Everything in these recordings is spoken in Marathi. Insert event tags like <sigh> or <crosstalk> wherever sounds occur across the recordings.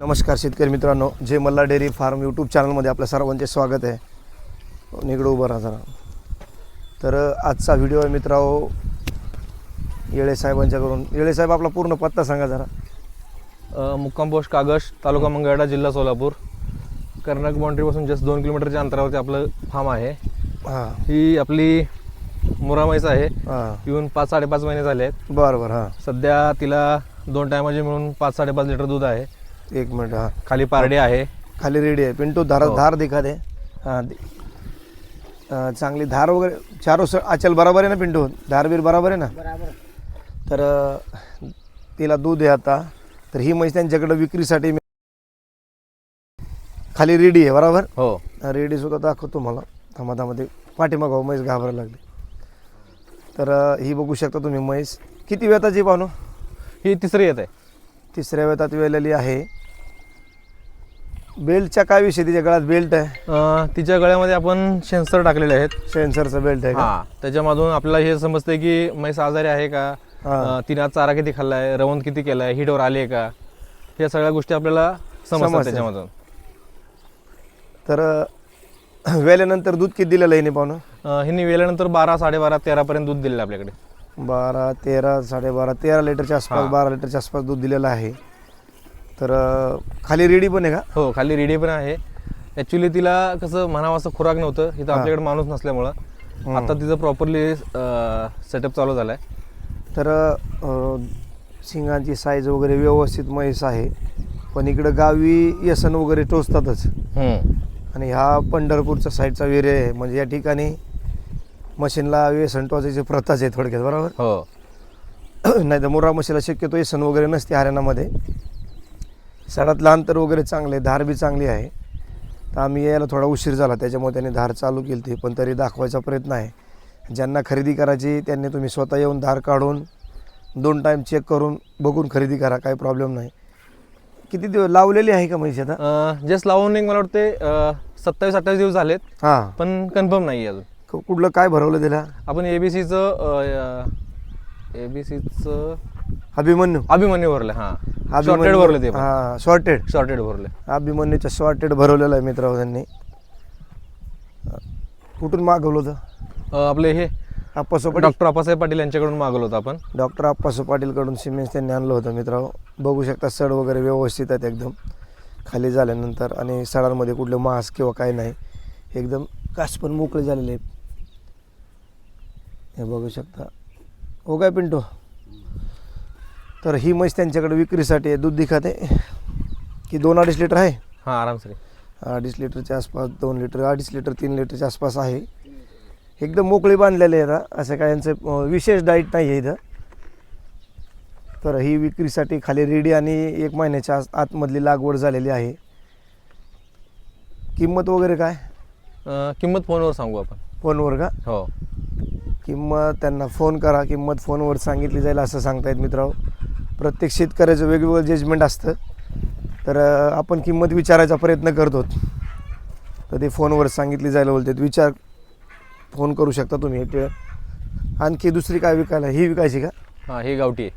नमस्कार शेतकरी मित्रांनो जे मल्ला डेअरी फार्म यूट्यूब चॅनलमध्ये आपल्या सर्वांचे स्वागत आहे. निकडं उभं राहा जरा. तर आजचा व्हिडिओ आहे मित्रांनो येळे साहेबांच्याकडून. येळे साहेब आपला पूर्ण पत्ता सांगा जरा. मुक्काम पोस्ट कागश तालुका मंगळवेढा जिल्हा सोलापूर. कर्नाटक बाउंड्रीपासून जस्ट दोन किलोमीटरच्या अंतरावरती आपलं फार्म आहे. हां. ही आपली मुरामाईच आहे. हां. येऊन पाच साडेपाच महिने झाले आहेत बरं बरं हां. सध्या तिला दोन टायमाचे मिळून पाच साडेपाच लिटर दूध आहे. एक मिनिट हां. खाली पारडी आहे. खाली रेडी आहे. पिंटू धार हो. धार दिखा दे. हां चांगली धार वगैरे चारो स आचल बरोबर आहे ना पिंटू? धार बीर बरोबर आहे ना? तर तिला दूध आहे आता. तर ही म्हैस त्यांच्याकडे विक्रीसाठी मी- खाली रेडी आहे बरोबर? हो. रेडी सुद्धा दाखवतो मला. थांबा थांबा ते पाठीमागं हो, म्हैस घाबरायला लागली. तर ही बघू शकता तुम्ही म्हैस. किती वेताची पाहणं ही तिसरी येत आहे. तिसऱ्या वेतात वेलेली आहे. बेल्टच्या काय विषय तिच्या गळ्यात बेल्ट आहे? अ, तिच्या गळ्यामध्ये आपण सेन्सर टाकलेले आहेत. सेन्सरचा बेल्ट आहे का? हा त्याच्यामधून आपल्याला हे समजते की म्हैस आजारी आहे का? हा. अ, तिने आज चारा किती खाल्लाय? रवंत किती केलाय? हिटवर आली आहे का? या सगळ्या गोष्टी आपल्याला समजतात समजतात. त्याच्यामधून. तर अं, <clears throat> वेल्यानंतर दूध किती दिलेलं आहे हिने पाहुणं? अ, हिने वेल्यानंतर बारा साडेबारा तेरापर्यंत दूध दिलेलं आहे आपल्याकडे. बारा तेरा साडेबारा तेरा लिटरच्या आसपास. बारा लिटरच्या आसपास दूध दिलेलं आहे. तर खाली रेडी पण आहे का? हो खाली रेडी पण आहे. ॲक्च्युली तिला कसं म्हणावं असं खुराक नव्हतं. इथं. आपल्याकडे माणूस नसल्यामुळं. आता तिचं प्रॉपरली सेटअप चालू झालाय. तर अं, शिंगांची साईज वगैरे व्यवस्थित म्हैस आहे. पण इकडं गावी व्यसन वगैरे टोचतातच. आणि हा पंढरपूरच्या साईडचा वेरे आहे. म्हणजे या ठिकाणी मशीनला व्यसन टोचायची प्रथाच आहे थोडक्यात बरोबर? हो. <clears throat> नाही तर मुर्रा म्हशीला शक्यतो व्यसन वगैरे नसते हरियाणामध्ये. सडातलं अंतर वगैरे चांगले आहे, धार बी चांगली आहे. तर आम्ही यायला थोडा उशीर झाला त्याच्यामुळे त्यांनी धार चालू केली ती पण तरी दाखवायचा प्रयत्न आहे. ज्यांना खरेदी करायची त्यांनी तुम्ही स्वतः येऊन धार काढून दोन टाईम चेक करून बघून खरेदी करा काही प्रॉब्लेम नाही. किती दिवस लावलेली आहे का म्हैस आता? जस्ट लावून एक मला वाटते सत्तावीस अठ्ठावीस दिवस झालेत हां. पण कन्फर्म नाही अजून. कुठलं काय भरवलं तिला आपण एबीसीचं एबीसीचं अभिमन्यू. अभिमन्यू भरलं हां. शॉर्टेड भरलं ते हां शॉर्टेड शॉर्टेड भरले अभिमन्यूचं शॉर्टेड भरवलेलं आहे मित्र त्यांनी. कुठून मागवलं होतं? आपले हे आप्पा सोपाटी डॉक्टर अप्पासाहेब पाटील यांच्याकडून मागवलं होतं आपण. डॉक्टर आप्पासो पाटीलकडून सिमेंट त्यांनी आणलं होतं मित्र बघू शकता सड वगैरे व्यवस्थित आहेत एकदम. खाली झाल्यानंतर आणि सडांमध्ये कुठले मांस किंवा काय नाही. एकदम कास पण मोकळे झालेले आहेत. हे बघू शकता. हो काय पिंटो? तर ही म्हैस त्यांच्याकडे विक्रीसाठी आहे दूध दिखाते. की दोन अडीच लिटर आहे. हां आरामसरी अडीच लिटरच्या आसपास दोन लिटर अडीच लिटर तीन लिटरच्या आसपास आहे. एकदम मोकळी बांधलेले आहेत हा. असं काय यांचं विशेष डाईट नाही आहे इथं. तर ही विक्रीसाठी खाली रेडी आणि एक महिन्याच्या आत- आतमधली लागवड झालेली आहे. किंमत वगैरे काय? किंमत फोनवर सांगू आपण. फोनवर का? हो. किंमत त्यांना फोन करा किंमत फोनवर सांगितली जाईल असं सांगतायत मित्र प्रत्येक शेतकऱ्याचं वेगवेगळं जजमेंट असतं. तर आपण किंमत विचारायचा प्रयत्न करतो तर ते फोनवर सांगितली जायला बोलतात. विचार फोन करू शकता तुम्ही. ते आणखी दुसरी काय विकायला ही विकायची का? हां ही गावठी आहे.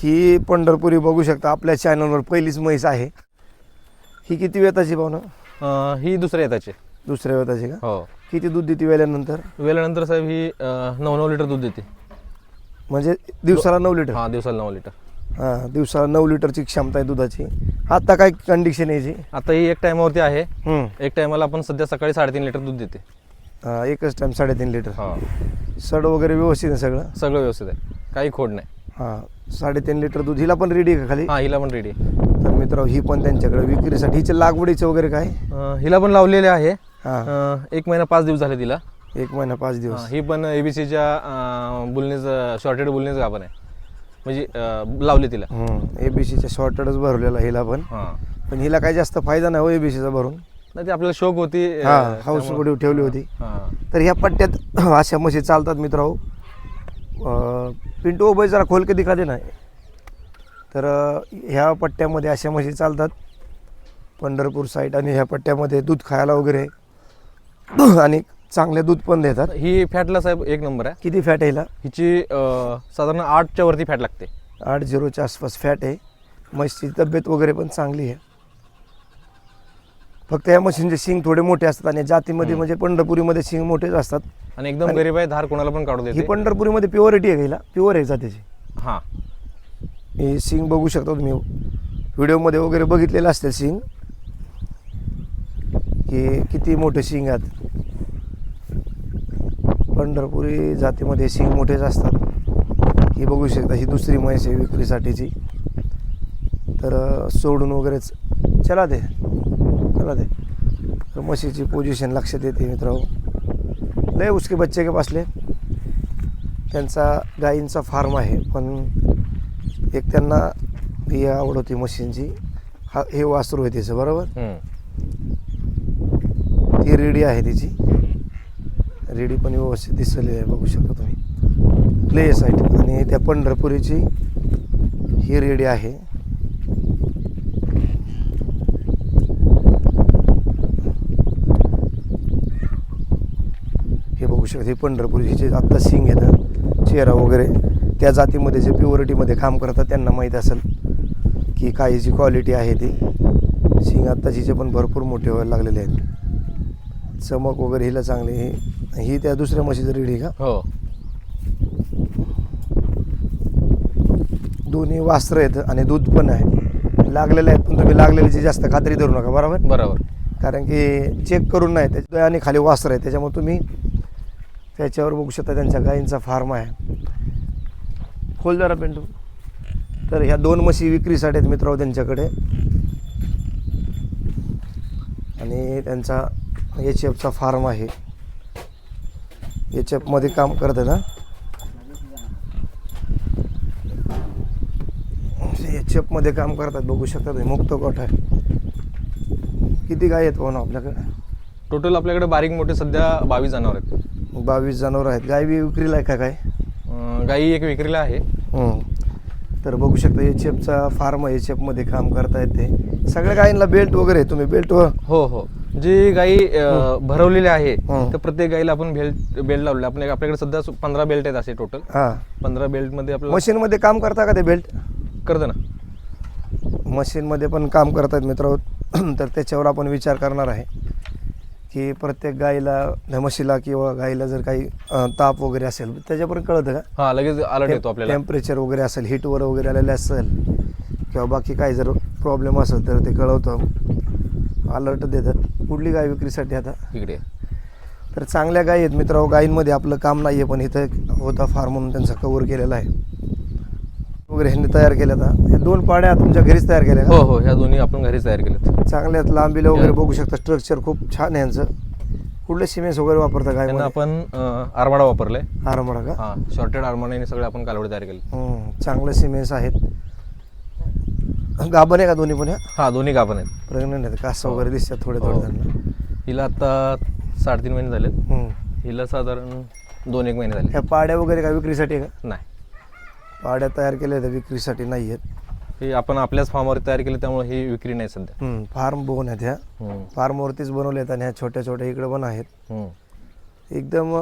ही पंढरपुरी बघू शकता. आपल्या चॅनलवर पहिलीच म्हैस आहे. ही किती वेताची अ, ही दुसऱ्या येताची. दुसऱ्या वेताची का? हो. किती दूध देते वेल्यानंतर? वेल्यानंतर साहेब ही अ, नऊ नऊ लिटर दूध देते. म्हणजे दिवसाला नऊ लिटर? हां दिवसाला नऊ लिटर. हां दिवसाला नऊ लिटरची क्षमता आहे दुधाची. आता काय कंडिशन आहे याची? आता ही एक टायमावरती आहे. हम्म. एक टायमाला आपण सध्या सकाळी साडेतीन लिटर दूध देते. हा, एकच टाइम साडेतीन लिटर. हां. सड वगैरे व्यवस्थित आहे सगळं? सगळं व्यवस्थित आहे. काही खोड नाही. हां साडेतीन लिटर दूध हिला पण रेडी आहे का खाली? हां हिला पण रेडी तर मित्र ही पण त्यांच्याकडे विक्रीसाठी. हिच्या लागवडीचं वगैरे काय? हिला पण लावलेले आहे. अ, एक महिना पाच दिवस झाले तिला. एक महिना पाच हां, दिवस. ही पण एबीसीच्या बुलनेच शॉर्टेड बुलनेच गाभण आहे. म्हणजे अ, लावली तिला. ए बी सीच्या शॉर्टेडच भरलेला हिला पण. हां. पण हिला काही जास्त फायदा नाही हो ए बी सीचा भरून. नाही ती आपल्याला शोक होती अ, हां हाऊस त्यामुळं- ठेवली होती. हां. तर ह्या पट्ट्यात <clears throat> अशा म्हशी चालतात मित्र पिंटू ओबई जरा खोल कधी खाते नाही तर अं, ह्या पट्ट्यामध्ये अशा म्हशी चालतात. पंढरपूर साईड आणि ह्या पट्ट्यामध्ये दूध खायला वगैरे. <coughs> आणि चांगले दूध पण देतात. ही फॅटला साहेब एक नंबर आहे. किती फॅट आहे हिला? हिची अ, साधारण आठच्या वरती फॅट लागते. आठ झिरोच्या आसपास फॅट आहे. म्हशीची तब्येत वगैरे पण चांगली आहे. फक्त या मशीनचे शिंग थोडे मोठे असतात आणि जातीमध्ये म्हणजे पंढरपुरीमध्ये शिंग मोठेच असतात. आणि एकदम गरीब आहे धार कोणाला पण काढू ही देते पंढरपुरीमध्ये प्युअरिटी आहे हिला? प्युअर आहे जातीची. हां. हे सिंग बघू शकता तुम्ही. व्हिडिओमध्ये वगैरे बघितलेलं असतील सिंग की किती मोठे शिंगात आहेत? पंढरपुरी जातीमध्ये शिंग मोठेच असतात. ही बघू शकता ही दुसरी म्हैस आहे विक्रीसाठीची. तर सोडून वगैरेच चला दे. चला दे. तर म्हशीची पोझिशन लक्षात येते मित्रांनो. लय उसके बच्चे के पासले. त्यांचा गायींचा फार्म आहे पण एक त्यांना ही आवड होती मशीनची हा हे वासरू आहे त्याचं बरोबर? ही रेडी आहे तिची. रेडी पण व्यवस्थित दिसली आहे बघू शकता तुम्ही. Play site. आणि त्या पंढरपुरीची ही रेडी आहे. हे बघू शकता ही पंढरपुरी जे आत्ता सिंग येतं चेहरा वगैरे त्या जातीमध्ये जे प्युरिटीमध्ये काम करतात त्यांना माहीत असेल की काही जी क्वालिटी आहे ती. सिंग आत्ताचीचे पण भरपूर मोठे व्हायला लागलेले आहेत. चमक वगैरे हिला चांगली ही ही त्या दुसऱ्या म्हशीचं रेडी का? हो. दोन्ही वास्त्र आहेत आणि दूध पण आहे. लागलेले आहेत पण तुम्ही लागलेल्याची जास्त खात्री धरू नका बरोबर? बरोबर. कारण की चेक करून नाही त्याच्या आणि खाली वास्त्र आहे त्याच्यामुळे तुम्ही त्याच्यावर बघू शकता त्यांच्या गायींचा फार्म आहे. खोल जरा पेंटू तर ह्या दोन म्हशी विक्रीसाठी आहेत मित्र त्यांच्याकडे. आणि त्यांचा एच एफचा फार्म आहे. एच एफमध्ये काम करतात ना? एच एफमध्ये काम करतात बघू शकता तुम्ही. मुक्त गोठ आहे? किती गाय आहेत पाहून आपल्याकडे? टोटल आपल्याकडे बारीक मोठे सध्या बावीस जनावर आहेत. बावीस जनावर आहेत. गाय बी विक्रीला आहे का काय? अं, गाई एक विक्रीला आहे. हं. तर बघू शकता एच एफचा फार्म एच एफमध्ये काम करता येते सगळ्या गायींना बेल्ट वगैरे आहे. तुम्ही बेल्टवर हो हो. जी गाई भरवलेली आहे हं. तर प्रत्येक गाईला आपण बेल्ट बेल्ट लावले आपण आपल्याकडे सध्या पंधरा बेल्ट आहेत असे टोटल हां. पंधरा बेल्टमध्ये आपल्याला मशीनमध्ये काम करता का ते बेल्ट करतं ना. मशीनमध्ये पण काम करतायत मित्र <clears throat> तर त्याच्यावर आपण विचार करणार आहे की प्रत्येक गाईला म्हशीला किंवा गाईला जर काही अं, ताप वगैरे असेल त्याच्यापर्यंत कळतं का? हा लगेच अलर्ट येतो आपल्याला. टेम्परेचर वगैरे असेल हीटवर वगैरे आलेले असेल किंवा बाकी काही जर प्रॉब्लेम असेल तर ते कळवतं. अलर्ट देतात. कुठली गाय विक्रीसाठी आता? इकडे. तर चांगल्या गायी आहेत मित्रांनो. गायींमध्ये आपलं काम नाही आहे पण इथं होता फार्म म्हणून त्यांचा कवर केलेला आहे. वगैरे ह्यांनी तयार केल्या आता. हे दोन पाड्या तुमच्या घरीच तयार केल्या हो हो. ह्या दोन्ही आपण घरीच तयार केलेत चांगल्या आहेत लांबीला वगैरे. बघू शकता. स्ट्रक्चर खूप छान आहे यांचं. कुठले सिमेंट्स वगैरे वापरता गाय आपण आरमाडा वापरलाय. आरामडा का? शॉर्टेड आरमाडाने सगळे आपण कालवडे तयार केले. चांगले सिमेंट्स आहेत. गाभण आहे का दोन्ही पण ह्या? हा दोन्ही गाभण आहेत. प्रेग्नंट आहेत. कास हो. वगैरे दिसतात थोडे थोडे हो. त्यांना. हिला आता साडेतीन महिने झालेत. हम्म. हिला साधारण दोन एक महिने झाले ह्या पाड्या वगैरे काय विक्रीसाठी आहे का? नाही. पाड्या तयार केल्या त्या विक्रीसाठी नाही आहेत. हे आपण आपल्याच फार्मवर तयार केले त्यामुळे ही विक्री नाही सध्या. फार्म बघून आहेत ह्या. हम्म. फार्मवरतीच बनवले आहेत आणि ह्या छोट्या छोट्या इकडे पण आहेत. हम्म. एकदम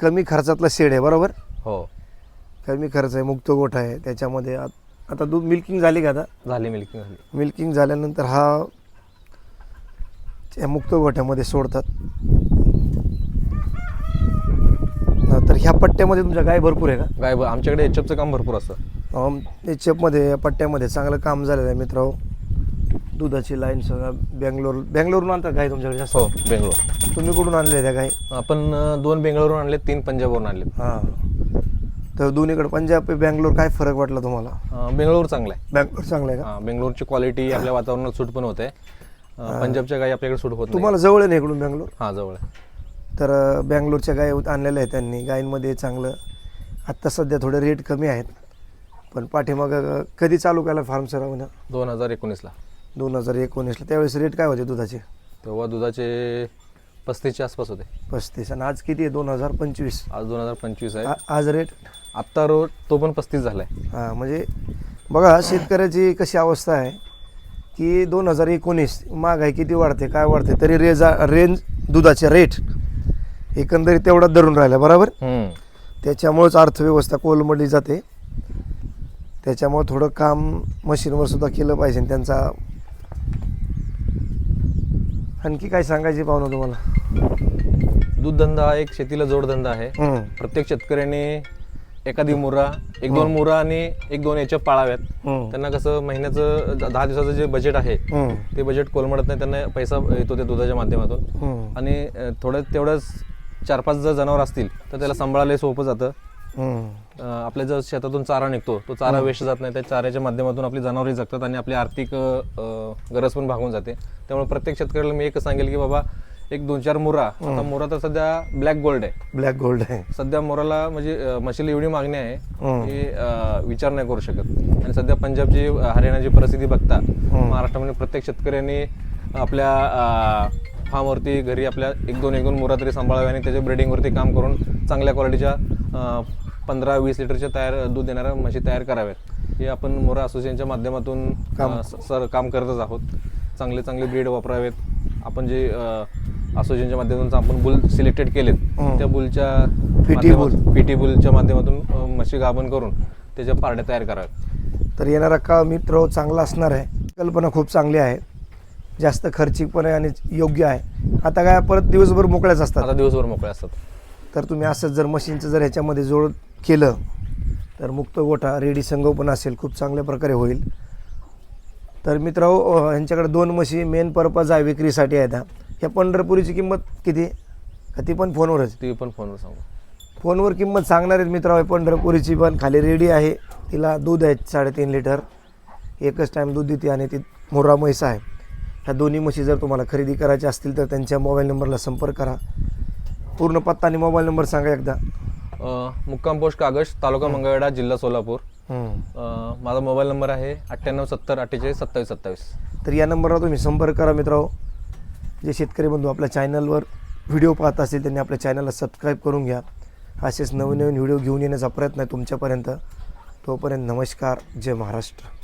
कमी खर्चातला शेड आहे बरोबर? हो. कमी खर्च आहे मुक्त गोठ आहे. त्याच्यामध्ये आत- आता दूध मिल्किंग झाली का आता? झाली मिल्किंग झाली. मिल्किंग झाल्यानंतर हा त्या मुक्त गोठ्यामध्ये सोडतात. तर ह्या पट्ट्यामध्ये तुमच्या गाय भरपूर आहे का? गाय आमच्याकडे एचपचं काम भरपूर असतं. या चेपमध्ये या पट्ट्यामध्ये चांगलं काम झालेलं आहे मित्र दुधाची लाईन सगळं बँगलोर बँगलोरहून आणतात गाय तुमच्याकडे जास्त? हो बेंगलोर तुम्ही कुठून आणले त्या गाय आपण अं, दोन बेंगळूरून आणले तीन पंजाबवरून आणले हां. तर दोन्हीकडे पंजाब बँगलोर काय फरक वाटला तुम्हाला? अं, बेंगळूर चांगलं आहे. बँगलोर चांगलं आहे का? हा, बेंगलोरची क्वालिटी आपल्या वातावरणात सूट पण होते. अं, पंजाबच्या गाई आपल्याकडे सूट होत नाही. तुम्हाला जवळ आहे ना इकडून बँगलोर? हा जवळ आहे. तर अं, बँगलोरच्या गाय आणलेल्या आहेत त्यांनी. गायींमध्ये चांगलं आत्ता सध्या थोडे रेट कमी आहेत. पण पाठीमागं कधी चालू केला फार्म सरावनं? दोन हजार एकोणीसला. दोन हजार एकोणीसला. त्यावेळेस रेट काय होते दुधाचे? तेव्हा दुधाचे पस्तीसच्या आसपास होते. पस्तीस. आणि आज किती आहे? दोन हजार पंचवीस. आज दोन हजार पंचवीस आहे. आज रेट आत्ता रोज तो पण पस्तीस झालाय. हां म्हणजे बघा शेतकऱ्याची कशी अवस्था आहे की दोन हजार एकोणीस महागाई किती वाढते काय वाढते तरी रेजा रेंज दुधाचे रेट एकंदरीत तेवढाच धरून राहिला बरोबर? हम्म. त्याच्यामुळेच अर्थव्यवस्था कोलमडली जाते. त्याच्यामुळे थोडं काम मशीनवर सुद्धा केलं पाहिजे आणि त्यांचा आणखी काय सांगायचे पाहुणं तुम्हाला? दूध धंदा हा एक शेतीला जोडधंदा आहे. प्रत्येक शेतकऱ्याने एखादी मुरा एक दोन मुरा आणि एक दोन याच्या पाळाव्यात. त्यांना कसं महिन्याचं दहा दिवसाचं जे बजेट आहे ते बजेट कोलमडत नाही त्यांना पैसा येतो त्या दुधाच्या माध्यमातून. आणि थोडं तेवढंच चार पाच जर जनावर असतील तर त्याला सांभाळायला सोपं जातं. आपल्या जर शेतातून चारा निघतो तो चारा वेस्ट जात नाही त्या चाऱ्याच्या माध्यमातून आपली जनावरही जगतात आणि आपली आर्थिक गरज पण भागून जाते. त्यामुळे प्रत्येक शेतकऱ्याला मी एकच सांगेल की बाबा एक दोन चार मुरा. आता मुरा तर सध्या ब्लॅक गोल्ड आहे. ब्लॅक गोल्ड आहे. सध्या मोराला म्हणजे अ, म्हशीला एवढी मागणी आहे. की विचार नाही करू शकत. आणि सध्या पंजाबची हरियाणाची परिस्थिती बघता महाराष्ट्रामध्ये प्रत्येक शेतकऱ्यांनी आपल्या फार्मवरती घरी आपल्या एक दोन एक दोन मुरा तरी सांभाळावे आणि त्याच्या ब्रिडिंगवरती काम करून चांगल्या क्वालिटीच्या पंधरा वीस लिटरच्या तयार दूध देणाऱ्या म्हशी तयार कराव्यात. हे आपण मोरा असोसिएशनच्या माध्यमातून स- सर काम करतच आहोत. चांगले चांगले ब्रीड वापरावेत. आपण जे असोसिएशनच्या माध्यमातून आपण बुल सिलेक्टेड केलेत. त्या बुलच्या PT. पीटी बुलच्या माध्यमातून अ, म्हशी गाभण करून त्याच्या पारड्या तयार कराव्यात. तर येणारा काळ मित्र चांगला असणार आहे. कल्पना खूप चांगली आहे. जास्त खर्चिक पण आहे आणि योग्य आहे. आता काय परत दिवसभर मोकळ्याच असतात. आता दिवसभर मोकळे असतात. तर तुम्ही असंच जर मशीनचं जर ह्याच्यामध्ये जोड केलं तर मुक्त गोठा रेडी संगोपन असेल खूप चांगल्या प्रकारे होईल. तर मित्र ह्यांच्याकडे दोन म्हशी मेन पर्पज आहे विक्रीसाठी आहेत. ह्या पंढरपुरीची किंमत किती? का ती पण फोनवरच ती पण फोनवर सांगू. फोनवर किंमत सांगणार आहेत मित्र पंढरपुरीची पण खाली रेडी आहे. तिला दूध आहे साडेतीन लिटर. एकच टाईम दूध देते आणि ती मोरा म्हैस आहे. ह्या दोन्ही म्हशी जर तुम्हाला खरेदी करायच्या असतील तर त्यांच्या मोबाईल नंबरला संपर्क करा. पूर्ण पत्ता आणि मोबाईल नंबर सांगा एकदा. मुक्काम पोस्ट कागज तालुका मंगळवेढा जिल्हा सोलापूर. अ, माझा मोबाईल नंबर आहे अठ्ठ्याण्णव सत्तर अठ्ठेचाळीस सत्तावीस सत्तावीस. तर या नंबरला तुम्ही संपर्क करा मित्रांनो. जे शेतकरी बंधू आपल्या चॅनलवर व्हिडिओ पाहत असतील त्यांनी आपल्या चॅनलला सबस्क्राईब करून घ्या. असेच नवीन नवीन व्हिडिओ घेऊन येण्याचा प्रयत्न आहे तुमच्यापर्यंत. तोपर्यंत नमस्कार. जय महाराष्ट्र.